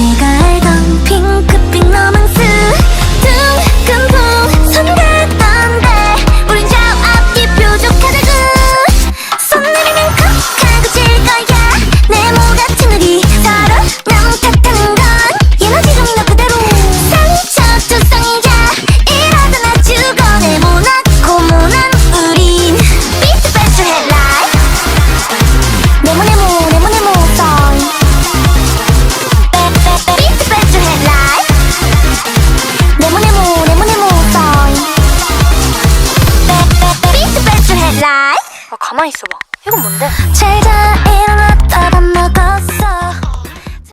네가 가만히 있어봐 이건 뭔데?